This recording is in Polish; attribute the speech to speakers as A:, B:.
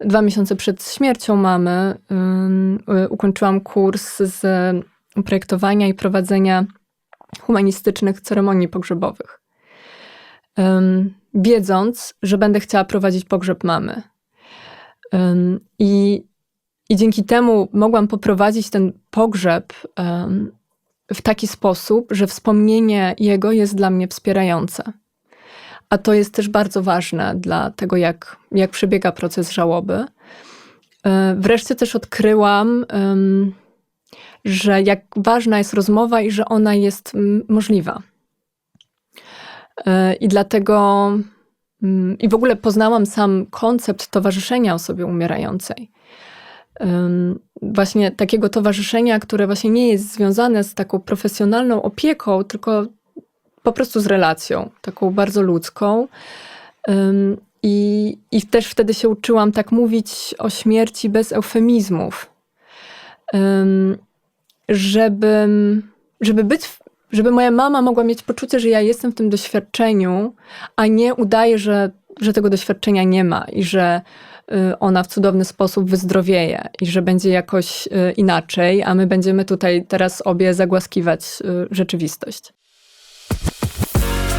A: dwa miesiące przed śmiercią mamy ukończyłam kurs z projektowania i prowadzenia humanistycznych ceremonii pogrzebowych. Wiedząc, że będę chciała prowadzić pogrzeb mamy. I, I dzięki temu mogłam poprowadzić ten pogrzeb w taki sposób, że wspomnienie jego jest dla mnie wspierające. A to jest też bardzo ważne dla tego, jak, jak przebiega proces żałoby. E, Wreszcie też odkryłam, że jak ważna jest rozmowa i że ona jest możliwa. E, I dlatego, mm, i w ogóle poznałam sam koncept towarzyszenia osobie umierającej. Właśnie takiego towarzyszenia, które właśnie nie jest związane z taką profesjonalną opieką, tylko po prostu z relacją, taką bardzo ludzką. I, I też wtedy się uczyłam tak mówić o śmierci bez eufemizmów. Żeby, być, żeby moja mama mogła mieć poczucie, że ja jestem w tym doświadczeniu, a nie udaję, że, że tego doświadczenia nie ma i że y, ona w cudowny sposób wyzdrowieje i że będzie jakoś y, inaczej, a my będziemy tutaj teraz obie zagłaskiwać y, rzeczywistość.